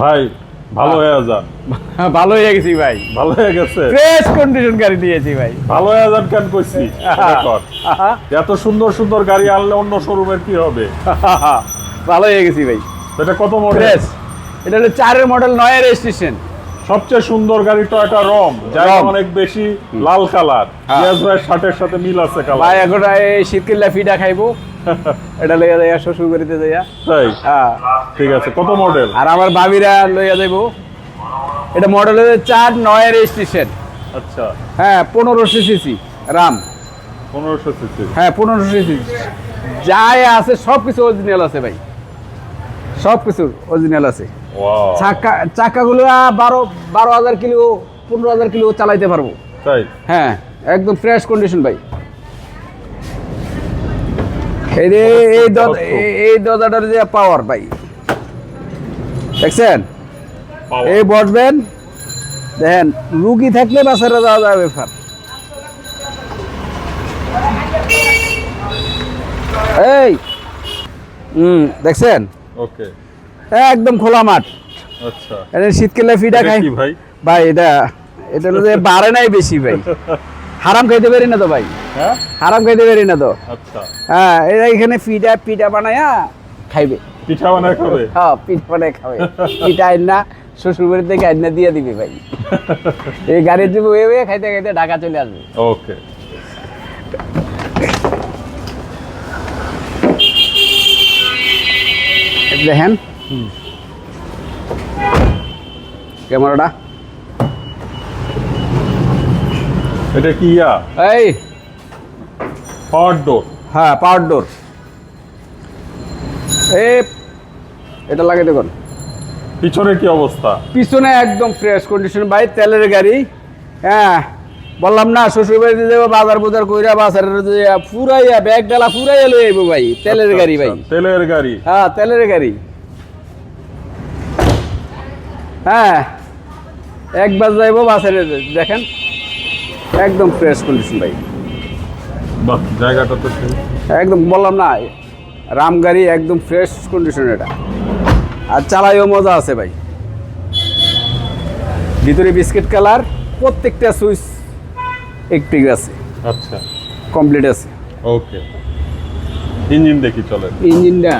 ভাই ভালো হয়ে যান ভালো হয়ে গেছি ভাই। ভালো হয়ে গেছে? ফ্রেশ কন্ডিশন গাড়ি দিয়েছি ভাই। ভালো হয়ে যান কেন কইছি? এত সুন্দর সুন্দর গাড়ি আনলে অন্য শোরুমের কি হবে? ভালো হয়ে গেছি ভাই। এটা কত মডেল এটা হলো চারের মডেল নয় রেজিস্ট্রেশন সবচেয়ে সুন্দর গাড়ি টয়টা রম যার। অনেক বেশি লাল কালার হ্যাঁ। ইয়াস ভাইয়ের শার্টের সাথে মিল আছে ভাই কালার এখন এই শীতকালে ফিডা খাইবো। এটা লইয়া যাইয়া শ্বশুর বাড়িতে যাইয়া। তাই? হ্যাঁ। ঠিক আছে কত মডেল আর আমার ভাবিরা লইয়া যাইবো। এটা মডেল হচ্ছে চার নয় রেজিস্ট্রেশন আচ্ছা। হ্যাঁ পনেরোশো সিসি রাম। পনেরোশো সিসি? হ্যাঁ পনেরোশো সিসি। যাই আছে সব কিছু অরিজিনাল আছে ভাই। সব কিছু অরিজিনাল আছে চাকা চাকাগুলো বারো বারো হাজার কিলো পনেরো হাজার কিলো চালাইতে পারব। তাই? হ্যাঁ একদম ফ্রেশ কন্ডিশন ভাই। এই যে এই এই- দরজাটার যে পাওয়ার ভাই। দেখছেন? এই বসবেন। দেখেন রুগী থাকলে বাসারে যাওয়া যাবে ফার এই হুম দেখছেন? ওকে একদম খোলা মাঠ। আচ্ছা। শীতকালে ফিডা খাই ভাই? ভাই এটা এটা বাড়ে নাই বেশি ভাই। হারাম খাইতে পারি না তো ভাই। হ্যাঁ? হারাম খাইতে পারি না তো। আচ্ছা। হ্যাঁ এরা এখানে পিঠা পিঠা বানায়া খাইবে। পিঠা বানায় খাবে? হ্যাঁ পিঠা বানায় খাবে। পিঠা আইনা শ্বশুর বাড়ি থেকে আইনা দিয়ে দিবে ভাই। এই গাড়ি দিব এ খাইতে খাইতে ঢাকা চলে আসবে। ওকে। দেখেন। ক্যামেরাটা। এটা কি ইয়া? এই। Power door. হ্যাঁ পাওয়ার ডোর। এ এটা লাগে দেখুন পিছনে কি অবস্থা? পিছনে একদম ফ্রেশ কন্ডিশন ভাই তেলের গাড়ি। হ্যাঁ বললাম না শ্বশুর বাড়িতে যাব বাজার বাজার কইরা বাজার ফুরাইয়া ব্যাগ ডালা ফুরাইয়া লই আইবো ভাই। তেলের আচ্ছা, গাড়ি ভাই। আচ্ছা, তেলের গাড়ি। হ্যাঁ তেলের গাড়ি। হ্যাঁ একবার যাইবো বাসের দেখেন। একদম ফ্রেশ কন্ডিশন ভাই। বাহ জায়গাটা তো একদম বললাম না রাম গাড়ি একদম ফ্রেশ কন্ডিশন এটা। আর চালাইও মজা আছে ভাই। ভিতরে বিস্কিট কালার প্রত্যেকটা সুইচ একটিভ আছে। আচ্ছা। কমপ্লিট আছে। ওকে ইঞ্জিন দেখি চলে। ইঞ্জিনটা।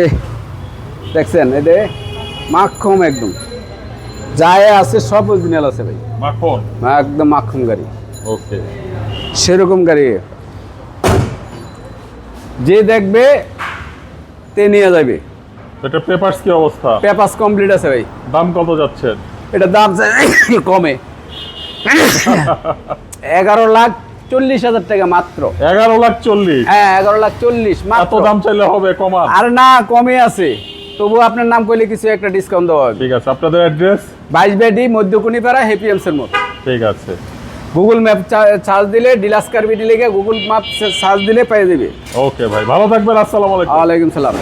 এ দেখছেন এতে মাখম একদম। যায় আছে সব অরিজিনাল আছে ভাই। মাখন একদম মাখম গাড়ি। ওকে। সেরকম গাড়ি। যে দেখবে তে নিয়ে যাবে। এটা পেপারস কি অবস্থা? পেপাস কমপ্লিট আছে ভাই। দাম কত যাচ্ছে? এটা দাম কমে। এগারো লাখ চল্লিশ হাজার টাকা মাত্র। এগারো লাখ চল্লিশ? হ্যাঁ এগারো লাখ চল্লিশ মাত্র। দাম চাইলে হবে কমান। আর না কমে আছে। তবু আপনার নাম কইলে কিছু একটা ডিসকাউন্ট দেওয়া হবে। ঠিক আছে আপনাদের অ্যাড্রেস বাইশ বেডি মধ্যকুনিপাড়া এর মতো ঠিক আছে। গুগল ম্যাপ চার্জ দিলে ডিলাস কারবি দিলে গুগল ম্যাপ চার্জ দিলে পেয়ে যাবে। ওকে ভাই ভালো থাকবেন আসসালামু আলাইকুম। ওয়ালাইকুম সালাম